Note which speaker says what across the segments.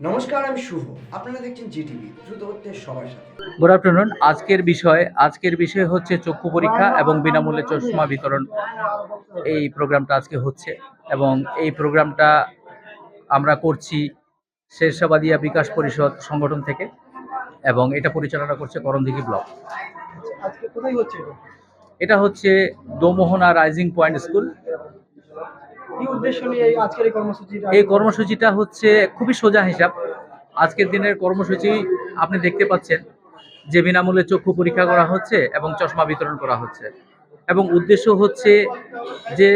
Speaker 1: নমস্কার আমি শুভ। আপনারা দেখছেন জিটিভি দ্রুত হচ্ছে সবার সাথে।
Speaker 2: গুড আফটারনুন আজকের বিষয় আজকের বিষয় হচ্ছে চক্ষু পরীক্ষা এবং বিনামূল্যে চশমা বিতরণ। এই প্রোগ্রামটা আজকে হচ্ছে এবং এই প্রোগ্রামটা আমরা করছি শেরশাবাদিয়া বিকাশ পরিষদ সংগঠন থেকে এবং এটা পরিচালনা করছে করণদিঘি ব্লক।
Speaker 3: আজকে হচ্ছে এটা?
Speaker 2: হচ্ছে দোমোহনা রাইজিং পয়েন্ট স্কুল।
Speaker 3: এই
Speaker 2: কর্মসূচিটা হচ্ছে খুবই সোজা হিসাব। আজকের দিনের কর্মসূচি আপনি দেখতে পাচ্ছেন যে বিনামূল্যে চক্ষু পরীক্ষা করা হচ্ছে এবং চশমা বিতরণ করা হচ্ছে। এবং উদ্দেশ্য হচ্ছে যে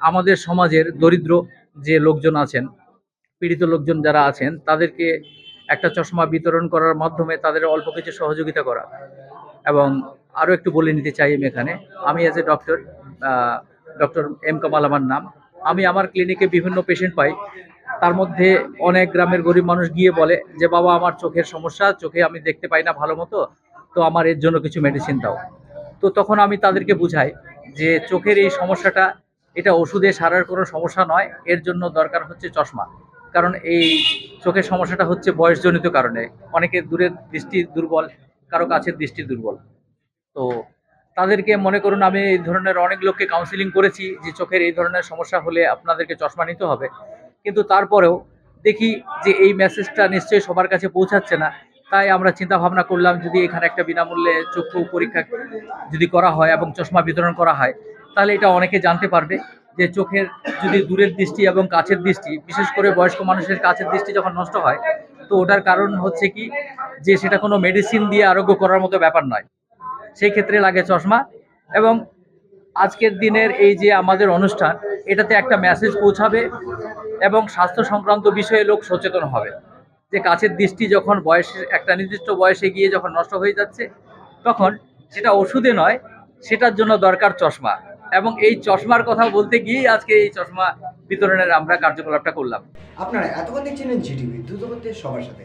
Speaker 2: আমাদের সমাজের দরিদ্র যে লোকজন আছেন, পীড়িত লোকজন যারা আছেন, তাদেরকে একটা চশমা বিতরণ করার মাধ্যমে তাদের অল্প কিছু সহযোগিতা করা। এবং আরও একটু বলে নিতে চাই আমি এখানে। আমি as a doctor doctor M Kamal আমার নাম। আমি আমার ক্লিনিকে বিভিন্ন পেশেন্ট পাই। তার মধ্যে অনেক গ্রামের গরিব মানুষ গিয়ে বলে যে, বাবা, আমার চোখের সমস্যা, চোখে আমি দেখতে পাই না ভালো মতো, তো আমার এর জন্য কিছু মেডিসিন দাও। তো তখন আমি তাদেরকে বুঝাই যে, চোখের এই সমস্যাটা, এটা ওষুধে সারার কোনো সমস্যা নয়, এর জন্য দরকার হচ্ছে চশমা। কারণ এই চোখের সমস্যাটা হচ্ছে বয়সজনিত কারণে। অনেকের দূরের দৃষ্টি দুর্বল, কারও কাছের দৃষ্টি দুর্বল। তো তাদেরকে মনে করুন আমি এই ধরনের অনেক লোককে কাউন্সিলিং করেছি যে চোখের এই ধরনের সমস্যা হলে আপনাদেরকে চশমা নিতে হবে। কিন্তু তারপরেও দেখি যে এই মেসেজটা নিশ্চয়ই সবার কাছে পৌঁছাচ্ছে না। তাই আমরা চিন্তা ভাবনা করলাম যদি এখানে একটা বিনামূল্যে চক্ষু পরীক্ষা যদি করা হয় এবং চশমা বিতরণ করা হয়, তাহলে এটা অনেকে জানতে পারবে যে চোখের যদি দূরের দৃষ্টি এবং কাছের দৃষ্টি, বিশেষ করে বয়স্ক মানুষের কাছের দৃষ্টি যখন নষ্ট হয়, তো ওটার কারণ হচ্ছে কি যে সেটা কোনো মেডিসিন দিয়ে আরোগ্য করার মতো ব্যাপার নয়। সেই ক্ষেত্রে লাগে চশমা এবং আজকের দিনের এই যে আমাদের অনুষ্ঠান, এটাতে একটা মেসেজ পৌঁছাবে এবং স্বাস্থ্য সংক্রান্ত বিষয়ে লোক সচেতন হবে। যে কাছের দৃষ্টি যখন বয়সের, একটা নির্দিষ্ট বয়সে গিয়ে যখন নষ্ট হয়ে যাচ্ছে, তখন সেটা ওষুধে নয়, সেটার জন্য দরকার চশমা। এবং এই চশমার কথা বলতে গিয়েই আজকে এই চশমা বিতরণের আমরা কার্যকলাপটা করলাম।
Speaker 1: আপনারা এতক্ষণ দেখছিলেন জিটিভি দ্রুত সবার সাথে।